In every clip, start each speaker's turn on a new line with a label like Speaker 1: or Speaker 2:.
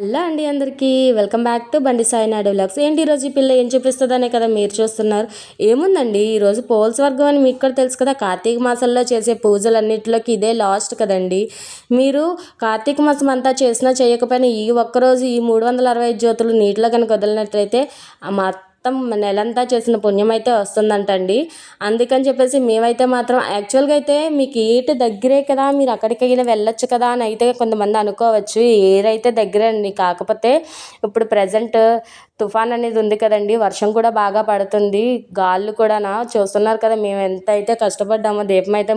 Speaker 1: Hello అండి అందరికీ welcome back to బండి సాయినాడు వ్లాగ్స్. ఏంటి ఈరోజు ఈ పిల్ల ఏం చూపిస్తుందనే కదా మీరు చూస్తున్నారు. ఏముందండి ఈరోజు పోల్స్ వర్గం అని మీకు కూడా తెలుసు కదా కార్తీక మాసంలో చేసే పూజలన్నింటిలోకి ఇదే లాస్ట్ కదండి. మీరు కార్తీక మాసం అంతా చేసినా చేయకపోయినా ఈ ఒక్కరోజు ఈ మూడు వందల అరవై జ్యోతులు నీటిలో కనుక వదిలినట్లయితే మా మొత్తం నెలంతా చేసిన పుణ్యం అయితే వస్తుందంటండి. అందుకని చెప్పేసి మేమైతే మాత్రం యాక్చువల్గా అయితే మీకు ఏటి దగ్గరే కదా మీరు అక్కడికైనా వెళ్ళొచ్చు కదా అని అయితే కొంతమంది అనుకోవచ్చు. ఏరైతే దగ్గరే అండి కాకపోతే ఇప్పుడు ప్రజెంట్ తుఫాన్ అనేది ఉంది కదండి. వర్షం కూడా బాగా పడుతుంది. గాళ్ళు కూడానా చూస్తున్నారు కదా మేము ఎంత అయితే కష్టపడ్డామో దీపం అయితే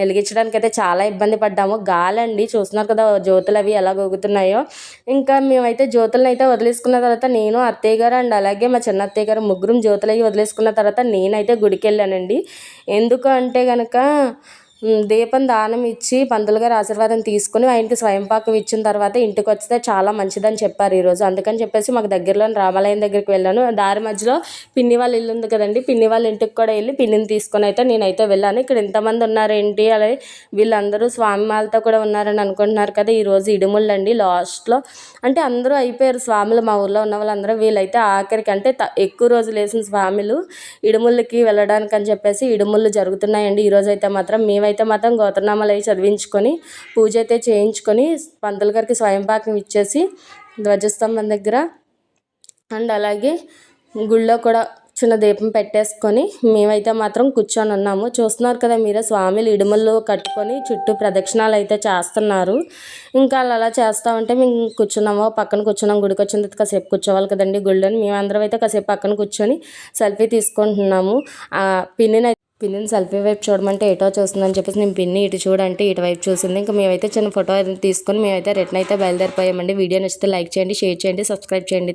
Speaker 1: వెలిగించడానికి అయితే చాలా ఇబ్బంది పడ్డాము. గాలండి చూస్తున్నారు కదా జ్యోతులు అవి ఎలా గోగుతున్నాయో. ఇంకా మేమైతే జ్యోతులను అయితే వదిలేసుకున్న తర్వాత నేను అత్తయ్య గారు అండ్ అలాగే మా చిన్న అత్తయ్య గారు ముగ్గురం జ్యోతులు అవి వదిలేసుకున్న తర్వాత నేనైతే గుడికి వెళ్ళానండి. ఎందుకు అంటే కనుక దీపం దానం ఇచ్చి పంతులు గారు ఆశీర్వాదం తీసుకుని ఆయనకి స్వయంపాకం ఇచ్చిన తర్వాత ఇంటికి వస్తే చాలా మంచిదని చెప్పారు ఈరోజు. అందుకని చెప్పేసి మాకు దగ్గరలోని రామాలయం దగ్గరికి వెళ్ళాను. దారి మధ్యలో పిన్ని వాళ్ళ ఇల్లు ఉంది కదండి. పిన్ని వాళ్ళ ఇంటికి కూడా వెళ్ళి పిన్నిని తీసుకొని అయితే నేనైతే వెళ్ళాను. ఇక్కడ ఎంతమంది ఉన్నారేంటి అలాగే వీళ్ళందరూ స్వామి వాళ్ళతో కూడా ఉన్నారని అనుకుంటున్నారు కదా ఈరోజు ఇడుముళ్ళండి లాస్ట్లో. అంటే అందరూ అయిపోయారు స్వాములు మా ఊర్లో ఉన్న వాళ్ళందరూ. వీళ్ళైతే ఆఖరికి అంటే ఎక్కువ రోజులు వేసిన స్వాములు ఇడుముళ్ళకి వెళ్ళడానికి అని చెప్పేసి ఇడుముళ్ళు జరుగుతున్నాయండి. ఈరోజు అయితే మాత్రం మేమైతే అయితే మాత్రం గోత్రనామాలు అవి చదివించుకొని పూజ అయితే చేయించుకొని పంతులు గారికి స్వయంపాకం ఇచ్చేసి ధ్వజస్తంభం దగ్గర అండ్ అలాగే గుళ్ళో కూడా చిన్న దీపం పెట్టేసుకొని మేమైతే మాత్రం కూర్చొని ఉన్నాము. చూస్తున్నారు కదా మీరే స్వామిలు ఇడుమలు కట్టుకొని చుట్టూ ప్రదక్షిణాలు అయితే చేస్తున్నారు. ఇంకా అలా అలా చేస్తూ ఉంటే మేము కూర్చున్నాము పక్కన కూర్చున్నాం గుడికి వచ్చిన తర్వాత కాసేపు కూర్చోవాలి కదండి గుళ్ళని. మేమందరం అయితే కాసేపు పక్కన కూర్చొని సెల్ఫీ తీసుకుంటున్నాము. పిన్నిని పిన్నిని సెల్ఫీ వైపు చూడమంటే ఎటో చూస్తుందని చెప్పేసి నేను పిన్ని ఇటు చూడంటే ఇటువైపు చూసింది. ఇంకా మేమైతే చిన్న ఫోటో తీసుకొని మేమైతే రిటర్న్ అయితే బయలుదేరిపోయామండి. వీడియో నచ్చితే లైక్ చేయండి షేర్ చేయండి సబ్స్క్రైబ్ చేయండి.